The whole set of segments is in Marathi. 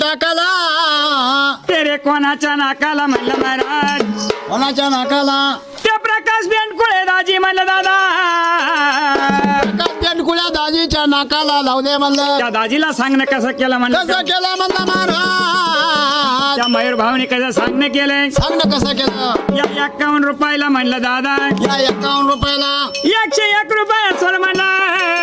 टाकला तेरे कोणाच्या नाकाला म्हणलं महाराज? कोणाच्या नाकाला? ते प्रकाश बेंडकुळे दाजी म्हणलं दादा. कुळ्या दाजीच्या नाकाला लावले म्हणलं. त्या दाजीला सांगणं कसं केलं म्हणलं कसं केलं म्हणलं महाराज? त्या मयूर भाऊने कसं सांगणं केलंय सांग ना कसं केलं? या एक्कावन्न रुपयाला म्हणलं दादा. या एकावन्न रुपयाला? एकशे एक रुपया सोड म्हणलं.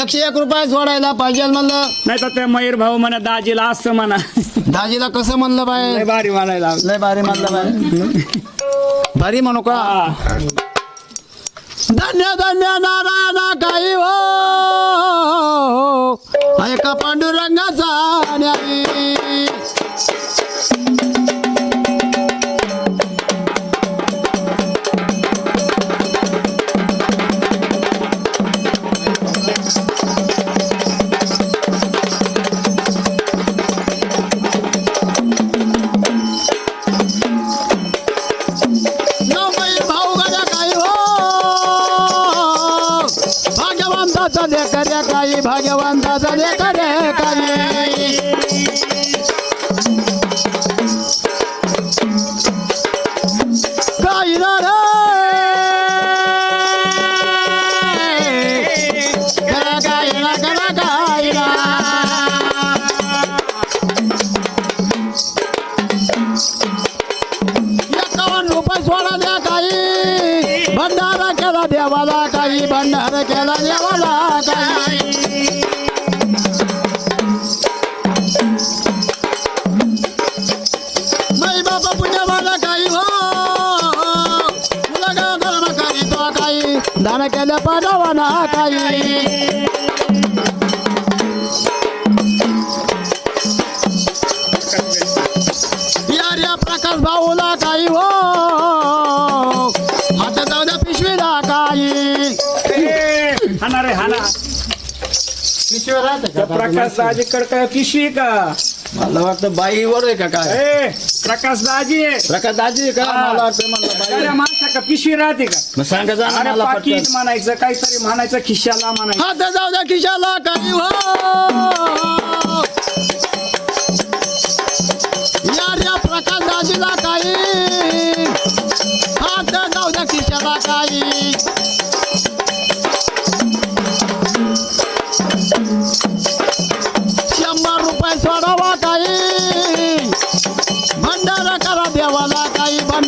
एकशे एक रुपये सोडायला पाहिजे म्हणलं. नाही तर ते मयूर भाऊ म्हणा दाजीला असं म्हणा. दाजीला कसं म्हणलं लय बाय भारी म्हणायला लय भारी म्हणलं बाय. भारी म्हणू का. धन्य धन्य नारायण काही हो. ऐका पांडुरंगाचा न्यायी. भाग्यवंताचा लेकर्या काही भाग्यवंताचा लेकर्या काही काही काही ना काही हो. धर्म केला तो काही दान केल्या पाडवाना काही यार प्रकाश भाऊला काही हो. हात जाऊ द्या पिशवीला काही हाना रे हाना. पिशवी राहते प्रकाश दाजीकडे काय पिशवी का? मला वाटतं बाईवर आहे का काय? ए प्रकाश दाजी प्रकाश दाजी का? हा. मला वाटतं अरे बाई माणसा का पिशवी राहते का? मग सांगा जा ना अरे मला पाकिट पटकन. म्हणायचं काहीतरी म्हणायचं खिशाला म्हणायचं. हात जाऊ द्या खिशाला काही हो. यार या प्रकाश दाजीला काही. हात जाऊ द्या खिशाला काही.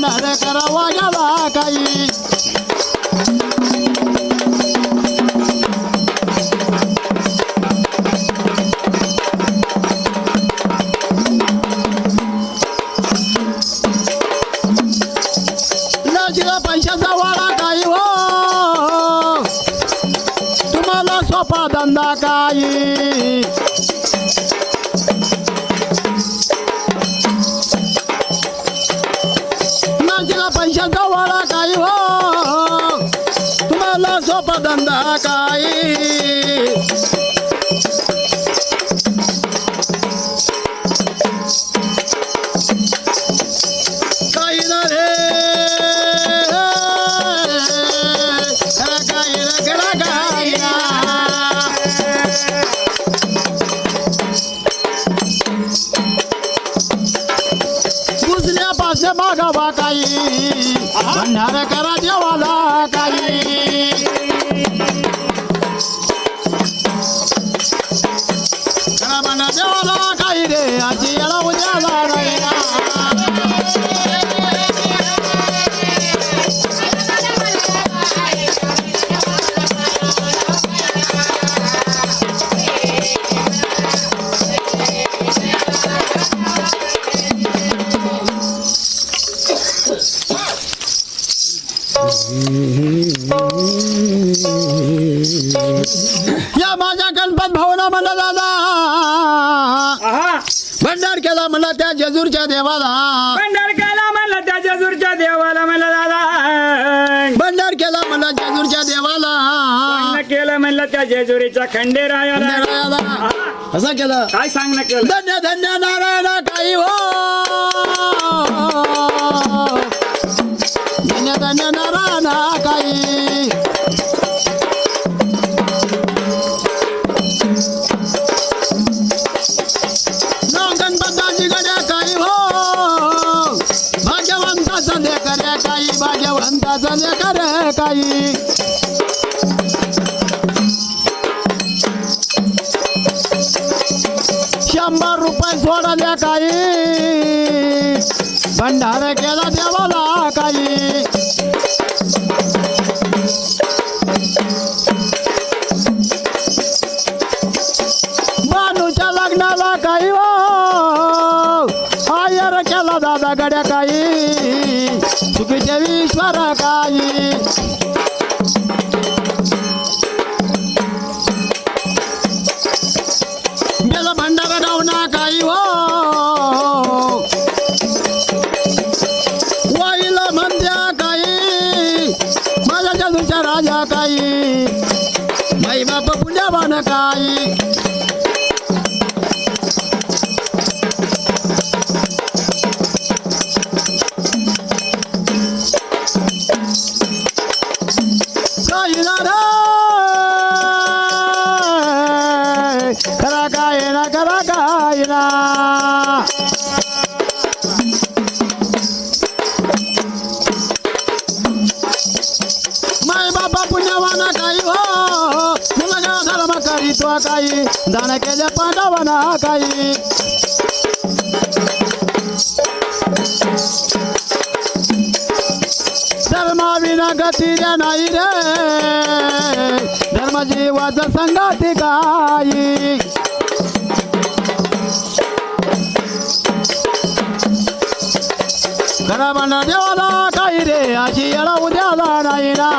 काही भंडारा करा वाघाला काही लाजीला पैशाचा वाडा काही हो तुम्हाला सोपा धंदा काही पासे काही. भंडार करा देवाला काही. करा भंडार देवाला काही रे आजी. या माझ्या गणपत भावना म्हणला दादा भंडार केला म्हणला त्या जेजूरच्या देवाला. भंडार केला म्हणलं त्या जेजूरच्या देवाला म्हणलं दादा. भंडार केला म्हणला जेजूरच्या देवाला. केलं म्हणलं त्या जेजुरीच्या खंडेरायाला. असं केलं. काय सांगणं केलं? धन्य धन्य नारायण काही हो. मोठ्या झाल्या कर शंभर रुपये सोडल्या काही. भंडार केला देवाला काही. बाप पुण्यावान काही काही ना रे खरा धर्म काही दान केल्या पांडवाना काही. धर्माविना गती द्या नाही रे. धर्म जीवाचा संगाती काही घरा म्हणा देवाला काही रे अशी येळा उद्याला नाही ना.